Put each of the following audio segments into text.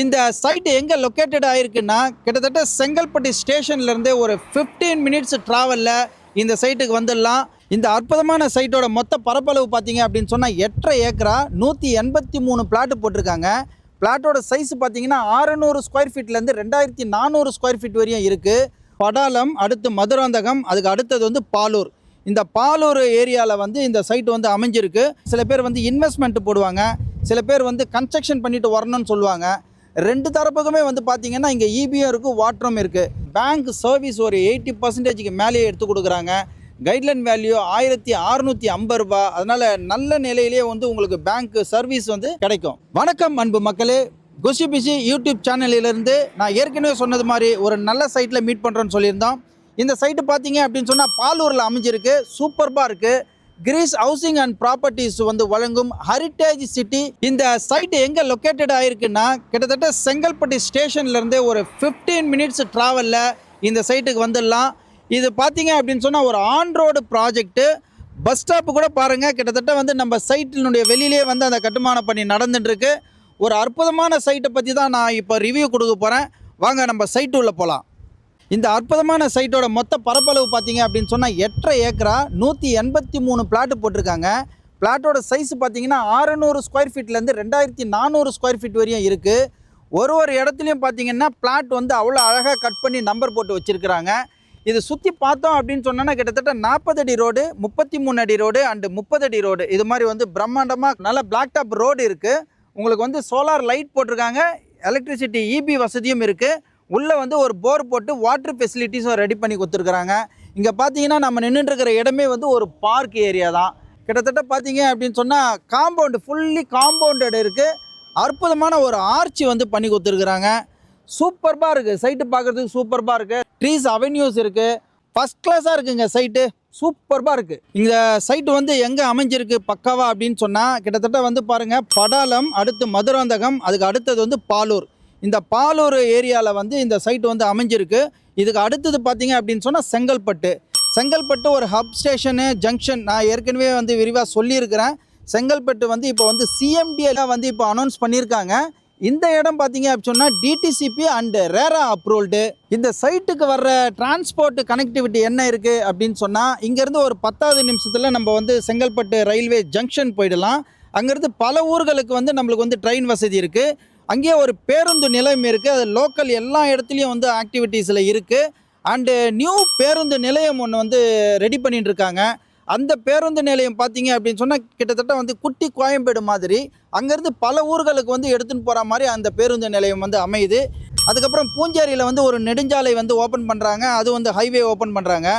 இந்த சைட்டு எங்கே லொக்கேட்டட் ஆகிருக்குன்னா கிட்டத்தட்ட செங்கல்பட்டு ஸ்டேஷன்லேருந்தே ஒரு 15 மினிட்ஸ் ட்ராவலில் இந்த சைட்டுக்கு வந்துடலாம். இந்த அற்புதமான சைட்டோட மொத்த பரப்பளவு பார்த்தீங்க அப்படின்னு சொன்னால் எட்டரை ஏக்கரா நூற்றி எண்பத்தி மூணு பிளாட்டு போட்டிருக்காங்க. பிளாட்டோட சைஸ் பார்த்தீங்கன்னா ஆறுநூறு ஸ்கொயர் ஃபீட்லேருந்து ரெண்டாயிரத்தி நானூறு ஸ்கொயர் ஃபீட் வரையும் இருக்குது படாலம் அடுத்து மதுராந்தகம் அதுக்கு அடுத்தது வந்து பாலூர். இந்த பாலூர் ஏரியாவில் வந்து இந்த சைட் வந்து அமைஞ்சிருக்கு. சில பேர் வந்து இன்வெஸ்ட்மெண்ட் போடுவாங்க. சில பேர் வந்து கன்ஸ்ட்ரக்ஷன் பண்ணிட்டு வரணும்னு சொல்லுவாங்க. ரெண்டு தரப்புக்குமே வந்து பார்த்தீங்கன்னா இங்கே இபியும் இருக்குது வாட்டரும் இருக்குது பேங்க் சர்வீஸ் ஒரு எயிட்டி பர்சன்டேஜுக்கு மேலேயே எடுத்து கொடுக்குறாங்க. கைட்லைன் வேல்யூ ஆயிரத்தி அறுநூத்தி ஐம்பது ரூபாய். அதனால் நல்ல நிலையிலேயே வந்து உங்களுக்கு பேங்க் சர்வீஸ் வந்து கிடைக்கும். வணக்கம் அன்பு மக்களே. குஷி பிஷி யூடியூப் சேனலிலிருந்து நான் ஏற்கனவே சொன்னது மாதிரி ஒரு நல்ல சைட்டில் மீட் பண்ணுறோன்னு சொல்லியிருந்தோம். இந்த சைட்டு பார்த்தீங்க அப்படின்னு சொன்னால் பாலூரில் அமைஞ்சிருக்கு. சூப்பர்பாக இருக்குது கிரீஸ் ஹவுசிங் அண்ட் ப்ராப்பர்ட்டிஸ் வந்து வழங்கும் ஹெரிட்டேஜ் சிட்டி இந்த சைட் எங்கே லொக்கேட்டட் ஆயிருக்குன்னா கிட்டத்தட்ட செங்கல்பட்டு ஸ்டேஷன்லேருந்தே ஒரு 15 மினிட்ஸ் ட்ராவலில் இந்த சைட்டுக்கு வந்துடலாம். இது பார்த்தீங்க அப்படின்னு சொன்னால் ஒரு on road project bus stop கூட பாருங்கள் கிட்டத்தட்ட வந்து நம்ம சைட்டினுடைய வெளியிலே வந்து அந்த கட்டுமான பணி நடந்துட்டுருக்கு. ஒரு அற்புதமான சைட்டை பற்றி தான் நான் இப்போ ரிவ்யூ கொடுக்க போகிறேன் வாங்க நம்ம சைட்டு உள்ளே போகலாம் இந்த அற்புதமான சைட்டோட மொத்த பரப்பளவு பார்த்தீங்க அப்படின்னு சொன்னால் எட்டரை ஏக்கரா நூற்றி எண்பத்தி மூணு பிளாட்டு போட்டிருக்காங்க. பிளாட்டோட சைஸ் பார்த்தீங்கன்னா ஆறுநூறு ஸ்கொயர் ஃபீட்லேருந்து ரெண்டாயிரத்தி நானூறு ஸ்கொயர் ஃபீட் வரையும் இருக்குது ஒரு ஒரு இடத்துலையும் பார்த்தீங்கன்னா பிளாட் வந்து அவ்வளோ அழகாக கட் பண்ணி நம்பர் போட்டு வச்சுருக்கிறாங்க. இது சுற்றி பார்த்தோம் அப்படின்னு சொன்னோன்னா கிட்டத்தட்ட நாற்பது அடி ரோடு முப்பத்தி மூணு அடி ரோடு அண்டு முப்பது அடி ரோடு இது மாதிரி வந்து பிரம்மாண்டமாக நல்ல பிளாக் டாப் ரோடு இருக்குது உங்களுக்கு வந்து சோலார் லைட் போட்டிருக்காங்க. எலக்ட்ரிசிட்டி இபி வசதியும் இருக்குது உள்ளே வந்து ஒரு போர் போட்டு வாட்டர் ஃபெசிலிட்டிஸும் ரெடி பண்ணி கொடுத்துருக்குறாங்க. இங்கே பார்த்தீங்கன்னா நம்ம நின்றுட்டு இருக்கிற இடமே வந்து ஒரு பார்க் ஏரியா தான். கிட்டத்தட்ட பார்த்தீங்க அப்படின்னு சொன்னால் காம்பவுண்டு ஃபுல்லி காம்பவுண்டட் இருக்குது அற்புதமான ஒரு ஆர்ச்சி வந்து பண்ணி கொடுத்துருக்குறாங்க. சூப்பர்பாக இருக்குது சைட்டு பார்க்குறதுக்கு சூப்பர்பாக இருக்குது ட்ரீஸ் அவென்யூஸ் இருக்குது ஃபஸ்ட் கிளாஸாக இருக்குங்க சைட்டு சூப்பர்பாக இருக்குது இந்த சைட்டு வந்து எங்கே அமைஞ்சிருக்கு பக்காவா அப்படின்னு சொன்னால் கிட்டத்தட்ட வந்து பாருங்கள் படாலம் அடுத்து மதுராந்தகம் அதுக்கு அடுத்தது வந்து பாலூர். இந்த பாலூர் ஏரியாவில் வந்து இந்த சைட் வந்து அமைஞ்சிருக்கு. இதுக்கு அடுத்தது பார்த்தீங்க அப்படின்னு சொன்னால் செங்கல்பட்டு. செங்கல்பட்டு ஒரு ஹப் ஸ்டேஷனு ஜங்ஷன் நான் ஏற்கனவே வந்து விரிவாக சொல்லியிருக்கிறேன். செங்கல்பட்டு வந்து இப்போ வந்து சிஎம்டிஎல்லாம் வந்து இப்போ அனௌன்ஸ் பண்ணியிருக்காங்க. இந்த இடம் பார்த்தீங்க அப்படின்னு சொன்னால் டிடிசிபி அண்டு ரேரா அப்ரூவ்டு இந்த சைட்டுக்கு வர்ற டிரான்ஸ்போர்ட் கனெக்டிவிட்டி என்ன இருக்குது அப்படின்னு சொன்னால் இங்கேருந்து ஒரு பத்தாவது நிமிஷத்தில் நம்ம வந்து செங்கல்பட்டு ரயில்வே ஜங்ஷன் போயிடலாம். அங்கேருந்து பல ஊர்களுக்கு வந்து நம்மளுக்கு வந்து ட்ரெயின் வசதி இருக்குது அங்கேயே ஒரு பேருந்து நிலையம் இருக்குது அது லோக்கல் எல்லா இடத்துலையும் வந்து ஆக்டிவிட்டீஸில் இருக்குது அண்டு நியூ பேருந்து நிலையம் ஒன்று வந்து ரெடி பண்ணிட்டு இருக்காங்க அந்த பேருந்து நிலையம் பார்த்தீங்க அப்படின்னு சொன்னால் கிட்டத்தட்ட வந்து குட்டி கோயம்பேடு மாதிரி. அங்கேருந்து பல ஊர்களுக்கு வந்து எடுத்துன்னு போகிற மாதிரி அந்த பேருந்து நிலையம் வந்து அமையுது. அதுக்கப்புறம் பூஞ்சேரியில் வந்து ஒரு நெடுஞ்சாலை வந்து ஓப்பன் பண்ணுறாங்க அது வந்து ஹைவே ஓப்பன் பண்ணுறாங்க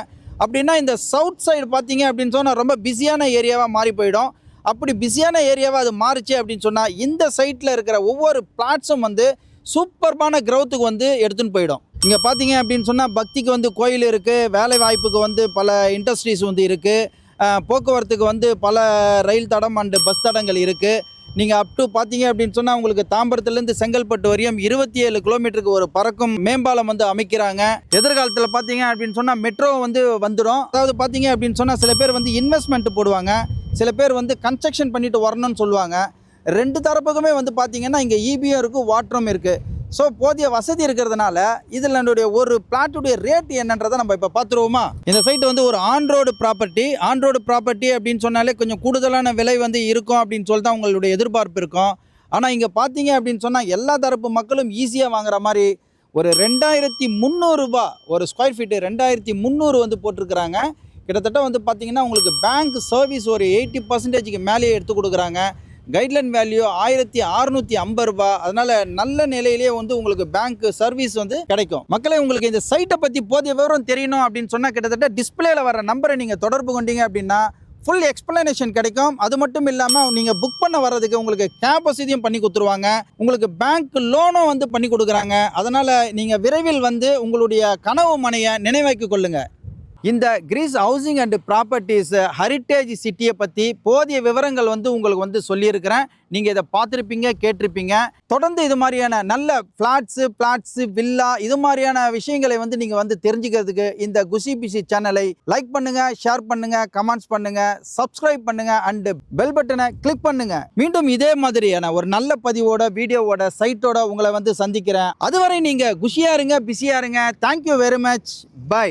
அப்படின்னா இந்த சவுத் சைடு பார்த்தீங்க அப்படின்னு சொன்னால் ரொம்ப பிஸியான ஏரியாவாக மாறி போயிடும். அப்படி பிஸியான ஏரியாவாக அது மாறுச்சு அப்படின்னு சொன்னால் இந்த சைட்டில் இருக்கிற ஒவ்வொரு பிளாட்ஸும் வந்து சூப்பர்பான க்ரௌத்துக்கு வந்து எடுத்துன்னு போயிடும். இங்கே பார்த்தீங்க அப்படின்னு சொன்னால் பக்திக்கு வந்து கோயில் இருக்குது வேலை வாய்ப்புக்கு வந்து பல இண்டஸ்ட்ரீஸ் வந்து இருக்குது போக்குவரத்துக்கு வந்து பல ரயில் தடம் அண்டு பஸ் தடங்கள் இருக்குது நீங்கள் அப் டு பார்த்தீங்க அப்படின்னு சொன்னால் உங்களுக்கு தாம்பரத்துலேருந்து செங்கல்பட்டு வரையும் இருபத்தி ஏழு கிலோமீட்டருக்கு ஒரு பறக்கும் மேம்பாலம் வந்து அமைக்கிறாங்க. எதிர்காலத்தில் பார்த்தீங்க அப்படின்னு சொன்னால் மெட்ரோ வந்து வந்துடும். அதாவது பார்த்தீங்க அப்படின்னு சொன்னால் சில பேர் வந்து இன்வெஸ்ட்மெண்ட் போடுவாங்க. சில பேர் வந்து கன்ஸ்ட்ரக்ஷன் பண்ணிட்டு வரணும்னு சொல்லுவாங்க. ரெண்டு தரப்புக்குமே வந்து பார்த்தீங்கன்னா இங்கே இபியும் இருக்குது வாட்டரும் இருக்குது ஸோ போதிய வசதி இருக்கிறதுனால இதில் என்னுடைய ஒரு பிளாட்டுடைய ரேட் என்னன்றதை நம்ம இப்போ பார்த்துருவோமா இந்த சைட் வந்து ஒரு ஆன்ரோடு ப்ராப்பர்ட்டி ஆன்ரோடு ப்ராப்பர்ட்டி அப்படின்னு சொன்னாலே கொஞ்சம் கூடுதலான விலை வந்து இருக்கும் அப்படின்னு சொல்லி தான் உங்களுடைய எதிர்பார்ப்பு இருக்கும். ஆனால் இங்கே பார்த்தீங்க அப்படின்னு சொன்னால் எல்லா தரப்பு மக்களும் ஈஸியாக வாங்குற மாதிரி ஒரு ரெண்டாயிரத்தி முந்நூறுரூபா ஒரு ஸ்கொயர் ஃபீட்டு ரெண்டாயிரத்தி முந்நூறு வந்து போட்டிருக்கிறாங்க. கிட்டத்தட்ட வந்து பார்த்தீங்கன்னா உங்களுக்கு பேங்க் சர்வீஸ் ஒரு எயிட்டி பர்சன்டேஜுக்கு மேலேயே எடுத்து கொடுக்குறாங்க. கைட்லைன் வேல்யூ ஆயிரத்தி அறுநூத்தி ஐம்பது ரூபாய். அதனால் நல்ல நிலையிலேயே வந்து உங்களுக்கு பேங்க் சர்வீஸ் வந்து கிடைக்கும். மக்களே உங்களுக்கு இந்த சைட்டை பற்றி போதிய விவரம் தெரியணும் அப்படின்னு சொன்னால் கிட்டத்தட்ட டிஸ்பிளேல வர நம்பரை நீங்கள் தொடர்பு கொண்டீங்க அப்படின்னா ஃபுல் எக்ஸ்பிளனேஷன் கிடைக்கும். அது மட்டும் இல்லாமல் நீங்கள் புக் பண்ண வர்றதுக்கு உங்களுக்கு கேப் வசதியும் பண்ணி கொடுத்துருவாங்க. உங்களுக்கு பேங்க் லோனும் வந்து பண்ணி கொடுக்குறாங்க. அதனால் நீங்கள் விரைவில் வந்து உங்களுடைய கனவு மனையை நினைவாக்கி கொள்ளுங்கள் இந்த Grace housing and properties heritage சிட்டியை பற்றி போதிய விவரங்கள் வந்து உங்களுக்கு வந்து சொல்லியிருக்கிறேன். நீங்கள் இதை பார்த்துருப்பீங்க கேட்டிருப்பீங்க. தொடர்ந்து இது மாதிரியான நல்ல ஃப்ளாட்ஸு பிளாட்ஸு வில்லா இது மாதிரியான விஷயங்களை வந்து நீங்கள் வந்து தெரிஞ்சுக்கிறதுக்கு இந்த குசி பிசி சேனலை லைக் பண்ணுங்கள் ஷேர் பண்ணுங்கள் கமெண்ட்ஸ் பண்ணுங்கள் சப்ஸ்கிரைப் பண்ணுங்கள் அண்டு பெல் பட்டனை கிளிக் பண்ணுங்கள் மீண்டும் இதே மாதிரியான ஒரு நல்ல பதிவோட வீடியோவோட சைட்டோட உங்களை வந்து சந்திக்கிறேன். அதுவரை நீங்கள் குஷியாக இருங்க பிஸியாக இருங்க. Thank you very much by